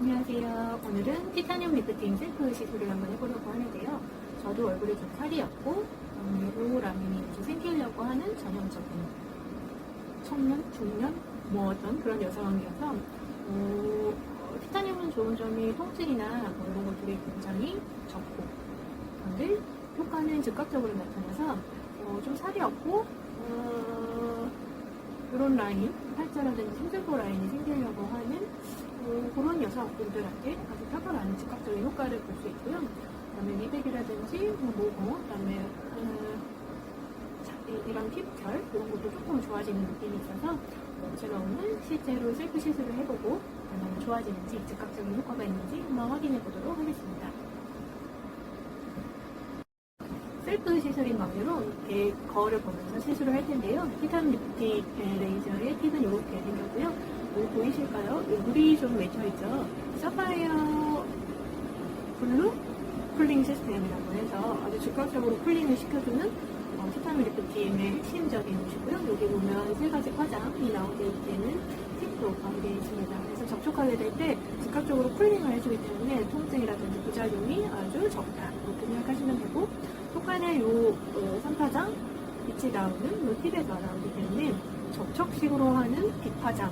안녕하세요. 오늘은 티타늄 리프팅 셀프 시술을 한번 해보려고 하는데요. 저도 얼굴에 좀 살이 없고 라인이 좀 생기려고 하는 전형적인 청년, 중년, 뭐 어떤 그런 여성이어서 어, 어, 티타늄은 좋은 점이 통증이나 뭐 이런 것들이 굉장히 적고 그런데 효과는 즉각적으로 나타나서 어, 좀 살이 없고 어, 이런 라인, 팔자라든지 심술보 라인이 생기려고 하는 어, 그런 여성분들한테 아주 탁월한 즉각적인 효과를 볼 수 있고요. 그다음에 미백이라든지 뭐 모공, 그다음에 이- 이런 피부결 이런 것도 조금 좋아지는 느낌이 있어서 어, 제가 오늘 실제로 셀프 시술을 해보고 좋아지는지 즉각적인 효과가 있는지 한번 확인해 보도록 하겠습니다. 셀프 시술인 관계로 이렇게 거울을 보면서 시술을 할 텐데요. 티탄 리프팅 레이저의 팁은 이렇게 생겼고요. 여기 보이실까요? 여기 물이 좀 맺혀있죠. 사파이어 블루 쿨링 시스템이라고 해서 아주 즉각적으로 쿨링을 시켜주는 어, 티탄 리프팅의 핵심적인 곳이고요. 여기 보면 세 가지 화장이 나오게 되는 팁도 가운데 있습니다. 그래서 접촉하게 될 때 즉각적으로 쿨링을 해주기 때문에 통증이라든지 부작용이 아주 적다. 이렇게 생각하시면 되고 효과는 요 어, 산파장 빛이 나오는 요 팁에서 나오기 때문에 접촉식으로 하는 빛화장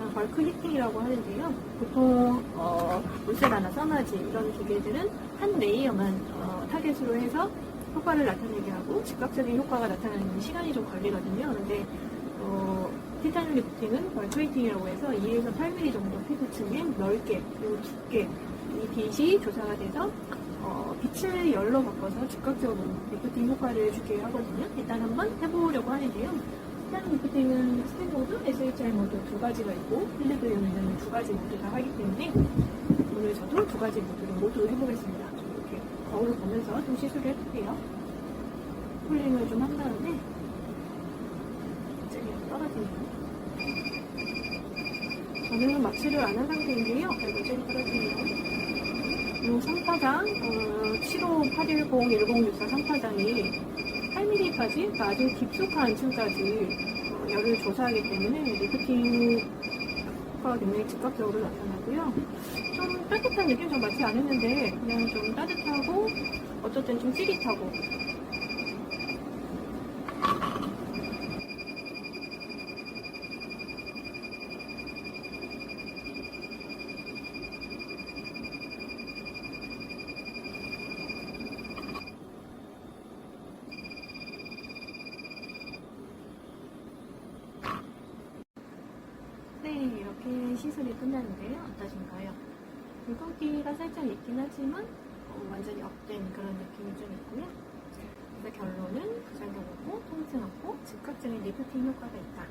아, 벌크 히팅이라고 하는데요. 보통 어, 울세라나 써마지 이런 기계들은 한 레이어만 어, 타겟으로 해서 효과를 나타내게 하고 즉각적인 효과가 나타나는 시간이 좀 걸리거든요. 근데 어, 티타늄 리프팅은 벌크 히팅이라고 해서 2에서 8mm 정도 피부층에 넓게 그리고 두께 이 빛이 조사가 돼서 어, 빛을 열로 바꿔서 즉각적으로 리프팅 효과를 주게 하거든요. 일단 한번 해보려고 하는데요. 일단 리프팅은 스탠 모드, SHR 모드 두 가지가 있고 필드용에는 두 가지 모두 다 하기 때문에 오늘 저도 두 가지 모드를 모두 해보겠습니다. 좀 이렇게 거울을 보면서 좀 시술을 해볼게요. 쿨링을 좀 한 다음에 젤리가 떨어지네요. 저는 마취를 안한 상태인데요. 그리고 젤리 떨어지네요. 이 상파장, 어, 75810, 1064 상파장이 8mm까지 아주 깊숙한 층까지 어, 열을 조사하기 때문에 리프팅 효과가 굉장히 즉각적으로 나타나고요. 좀 따뜻한 느낌 좀안 했는데 그냥 좀 따뜻하고 어쨌든 좀 찌릿하고 네, 이렇게 시술이 끝났는데요. 어떠신가요? 붉은기가 살짝 있긴 하지만 어, 완전히 업된 그런 느낌이 좀 있고요. 그래서 결론은 부작용 없고 통증 없고 즉각적인 리프팅 효과가 있다.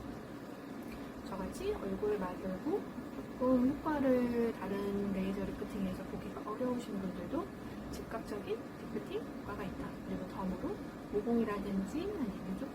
저같이 얼굴 마들고 조금 효과를 다른 레이저 리프팅에서 보기가 어려우신 분들도 즉각적인 리프팅 효과가 있다. 그리고 덤으로 모공이라든지 아니면 조